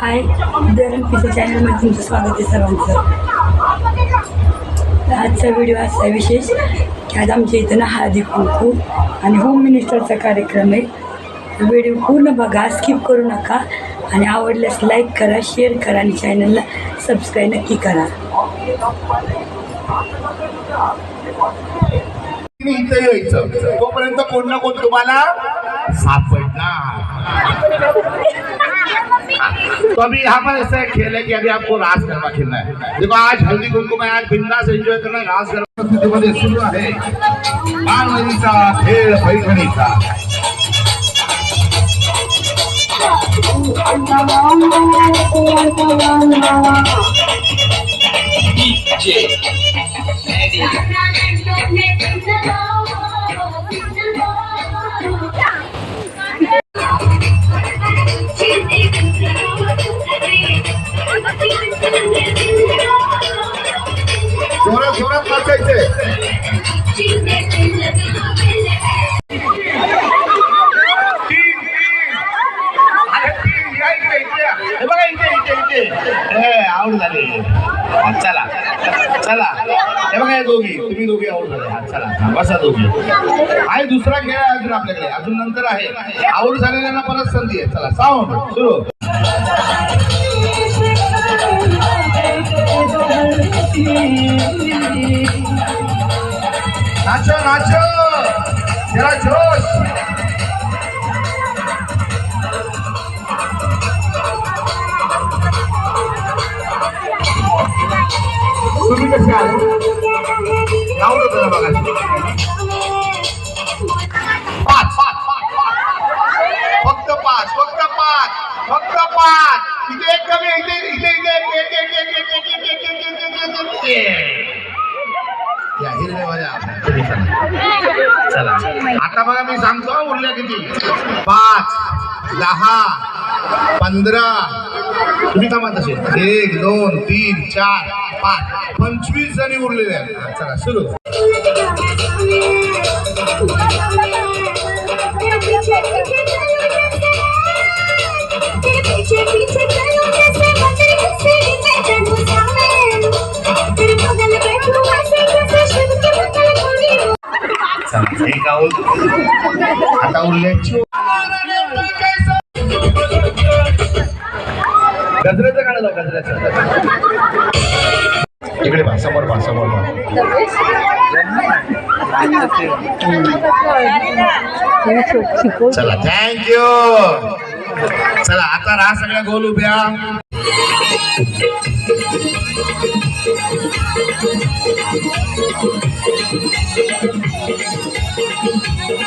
हाय दरन पिसा चॅनलमध्ये तुमचं स्वागत आहे सर्वांचं. आजचा व्हिडिओ असा आहे विशेष की आज आमच्या इथं ना हळदी कुंकू आणि होम मिनिस्टरचा कार्यक्रम आहे. व्हिडिओ पूर्ण बघा स्किप करू नका आणि आवडल्यास लाईक करा शेअर करा आणि चॅनलला सबस्क्राईब नक्की करा. इथं यायचं. तोपर्यंत कोण ना कोण तुम्हाला सापडणार. तो अभी यहाँ पर ऐसा खेल है कि अभी आपको रास गरबा खेलना है। देखो, आज हल्दी कुमकुम है, आज बिंदा से एंजॉय करना है। रास गरबा बालवणीचा खेळ पैठणीचा जोरात आऊट झाले हा, चला चला हे बघा हे दोघी तुम्ही दोघी आऊट झाले हा, चला हा, बसा दोघी आहे दुसरा खेळ आहे अजून आपल्याकडे अजून नंतर आहे आऊट झालेल्यांना परत संधी आहे चला साऊंड सुरू 나쳐 나쳐 내가 줘 आता बघा मी सांगतो उरल्या किती? पाच दहा पंधरा. तुम्ही थांबा तसे. एक दोन तीन चार पाच. पंचवीस जणी उरलेले आहेत. चला सुरू. एक आऊट आता उरल्याची गजऱ्याचं गाणं गजऱ्याचं इकडे पहा समोर पहा समोर पहा चला थँक्यू चला आता राहा सगळ्या गोल उभ्या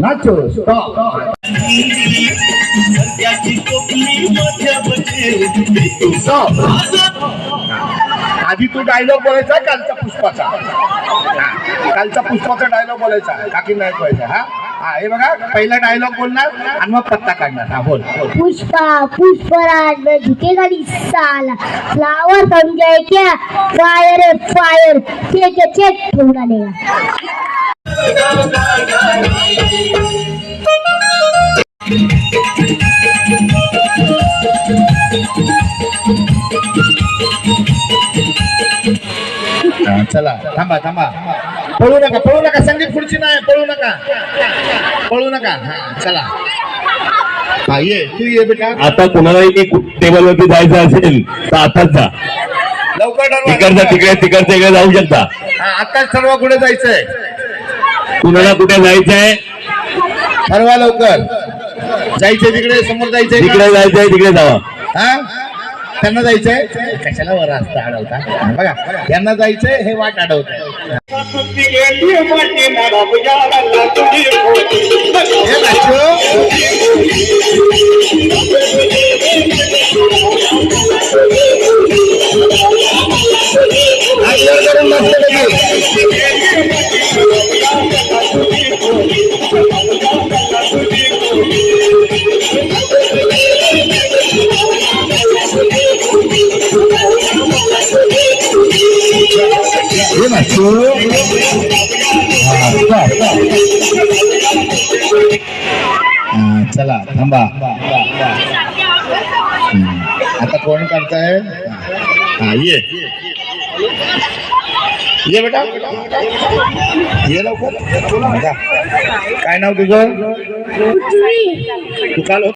नाचो स्टॉप आधी तू डायलॉग बोलायचा कालचा पुष्पाचा. कालचा पुष्पाचा डायलॉग बोलायचा. काकी नाही व्हायचा हा? हा हे बघा पहिला डायलॉग बोलणार आणि मग पत्ता काढणार. हा बोल बोल. पुष्पा पुष्पराज में झुकेगा नहीं साला. फ्लावर समझे क्या फायर फायर चेक चेक ठोक डालेगा हा, चला थांबा थांबा. पळू नका पळू नका संगीत खुर्ची नाही पळू नका. पळू नका. हा चला. हा ये तू ये बेटा. आता कुणालाही टेबल वरती जायचं असेल तर आताच जा. लवकर तिकडचा तिकडे तिकडच्या इकडे जाऊ शकता. आताच ठरवा कुठे जायचंय. कुणाला कुठे जायचंय ठरवा लवकर. जायचंय तिकडे समोर जायचंय? तिकडे जायचंय तिकडे जावा. हा? त्यांना जायचंय? कशाला वर असतं अडवता? बघा यांना जायचंय हे वाट अडवत हे हे नाचो हा, हा, चला थांबा हम्म. आता कोण करताय हा ये ये बेटा ये लवकर जा. काय नाव तुझं तू काल होत